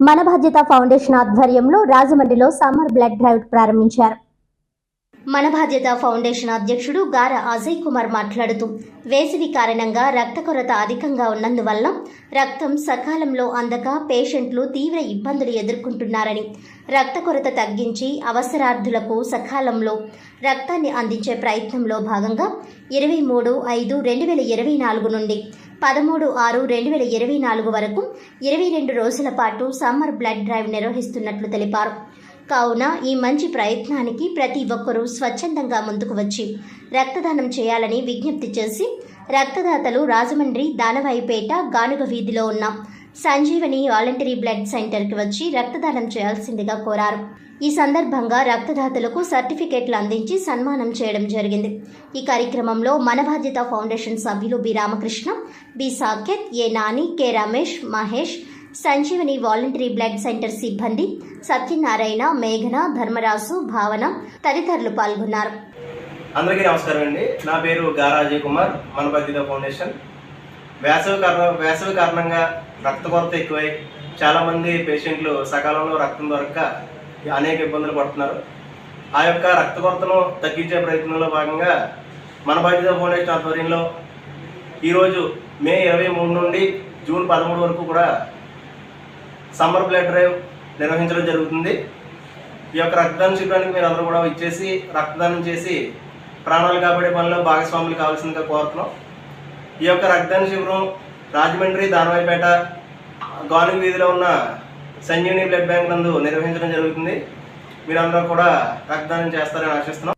మన బాధ్యత ఫౌండేషన్ ఆధ్వర్యంలో రాజమండ్రిలో సమ్మర్ బ్లడ్ డ్రైవ్ ప్రారంభించారు. మన బాధ్యత ఫౌండేషన్ అధ్యక్షుడు గార అజయ్ కుమార్ మాట్లాడుతూ వేసవి కారణంగా రక్త కొరత అధికంగా ఉన్నందువల్ల రక్తం సకాలంలో అందక పేషెంట్లు తీవ్ర ఇబ్బందులు ఎదుర్కొంటున్నారని రక్త కొరత తగ్గించి అవసరార్థులకు సకాలంలో రక్తాన్ని అందించే ప్రయత్నంలో భాగంగా ఇరవై మూడు ఐదు రెండు వేల ఇరవై నాలుగు నుండి పదమూడు ఆరు రెండు వేల ఇరవై నాలుగు వరకు ఇరవై రెండు రోజుల పాటు సమ్మర్ బ్లడ్ డ్రైవ్ నిర్వహిస్తున్నట్లు తెలిపారు. కావున ఈ మంచి ప్రయత్నానికి ప్రతి ఒక్కరూ స్వచ్ఛందంగా ముందుకు వచ్చి రక్తదానం చేయాలని విజ్ఞప్తి చేసి రక్తదాతలు రాజమండ్రి దానవాయిపేట గానుగ వీధిలో ఉన్న సంజీవని వాలంటరీ బ్లడ్ సెంటర్కి వచ్చి రక్తదానం చేయాల్సిందిగా కోరారు. ఈ సందర్భంగా రక్తదాతలకు సర్టిఫికెట్లు అందించి సన్మానం చేయడం జరిగింది. ఈ కార్యక్రమంలో మన బాధ్యత ఫౌండేషన్ సభ్యులు B Ramakrishna B Saketh A Nani K Ramesh Mahesh Sanjeevani voluntary blood centre సిబ్బంది సత్యనారాయణ మేఘన ధర్మరాజు భావన తదితరులు పాల్గొన్నారు. అందరికీ నమస్కారం అండి. నా పేరు గారాజీ కుమార్ మన బాధ్యత ఫౌండేషన్. వేసవి కారణం వేసవి కారణంగా రక్త కొరత ఎక్కువై చాలామంది పేషెంట్లు సకాలంలో రక్తం దొరక్క అనేక ఇబ్బందులు పడుతున్నారు. ఆ యొక్క రక్త కొరతను తగ్గించే ప్రయత్నంలో భాగంగా మన బాధ్యత ఫౌండేషన్ ఆధ్వర్యంలో ఈరోజు మే ఇరవై మూడు నుండి జూన్ పదమూడు వరకు కూడా సమ్మర్ బ్లడ్ డ్రైవ్ నిర్వహించడం జరుగుతుంది. ఈ యొక్క రక్తదానం శిబిరానికి మీరు అందరూ కూడా ఇచ్చేసి రక్తదానం చేసి ప్రాణాలు కాపాడే పనిలో భాగస్వాములు కావాల్సిందిగా కోరుతున్నాం. ఈ యొక్క రక్తదాన శిబిరం రాజమండ్రి దానవాయిపేట గాలింగ్ వీధిలో ఉన్న సంజీవని బ్లడ్ బ్యాంక్ నందు నిర్వహించడం జరుగుతుంది. మీరందరూ కూడా రక్తదానం చేస్తారని ఆశిస్తున్నాం.